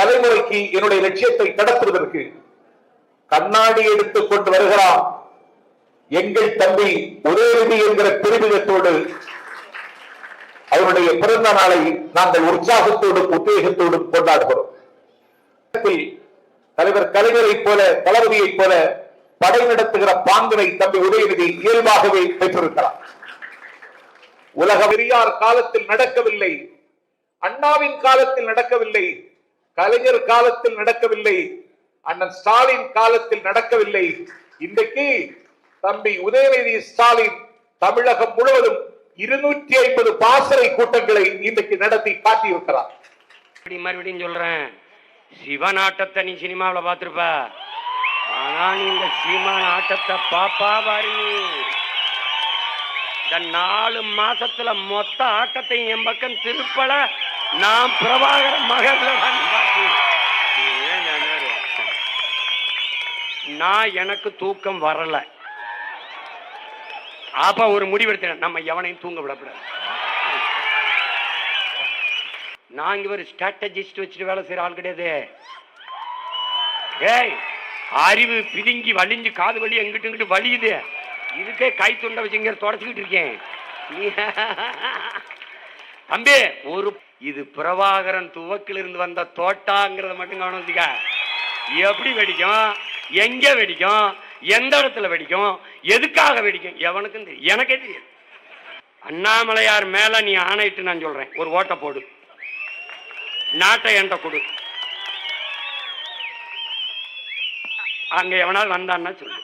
தலைமுறைக்கு என்னுடைய லட்சியத்தை கடத்துவதற்கு கண்ணாடி எடுத்துக் கொண்டு வருகிறான். எங்கள் தம்பி உதயநிதி என்கிற பெருமிதத்தோடு அவருடைய பிறந்த நாளை நாங்கள் உற்சாகத்தோடும் உத்வேகத்தோடும் கொண்டாடுகிறோம். தலைவர் கலைஞரைப் போல தளபதியைப் போல படை நடத்துகிற பாங்கினை தம்பி உதயநிதி இயல்பாகவே பெற்றிருக்கிறார். உலக பெரியார் காலத்தில் நடக்கவில்லை அண்ணாவின் காலத்தில் நடக்கவில்லை கலைஞர் காலத்தில் நடக்கவில்லை அண்ணன் ஸ்டாலின் காலத்தில் நடக்கவில்லை. இன்றைக்கு தம்பி உதயநிதி ஸ்டாலின் தமிழகம் முழுவதும் இருநூற்றி ஐம்பது பாசறை கூட்டங்களை இன்றைக்கு நடத்தி காட்டியிருக்கிறார். மறுபடியும் மறுபடியும் சொல்றேன். சிவன் ஆட்டத்தை நீ சினிமாவில் பார்த்துருப்ப. ஆனா நீ இந்த சீமான் ஆட்டத்தை பாப்பா பாரு. இந்த நாலு மாசத்துல மொத்த ஆட்டத்தையும் என் பக்கம் திருப்பல. நான் பிரபாகர மகன் நான் எனக்கு தூக்கம் வரல. அப்ப ஒரு முடிவெடுத்தேன் நம்ம எவனையும் தூங்க விடக்கூடாது. நான் ஒரு ஸ்ட்ராட்டஜிஸ்ட் வச்சுட்டு வேலை செய்யற ஆள் கிடையாது. ஏய் அறிவு பிதுங்கி வலிஞ்சு காது வலி எங்கிட்டு இங்கிட்டு வலியுது. இதுக்கே கை துண்டை வச்சு இங்க தொடச்சிக்கிட்டு இருக்கேன். தம்பி ஒரு இது பிரபாகரன் துவக்கில் இருந்து வந்த தோட்டாங்கிறத மட்டும் கவனம் வச்சுக்க எப்படி வெடிக்கும்? எங்க வெடிக்கும்? எந்த இடத்துல வெடிக்கும்? எதுக்காக வெடிக்கும்? எவனுக்கும் தெரியும் எனக்கே தெரியாது. அண்ணாமலையார் மேல நீ ஆணையிட்டு நான் சொல்றேன். ஒரு ஓட்டை போடு. நாட்டை என்கிட்ட கொடு. அங்க எவனால் வந்தான்னா சொல்லு.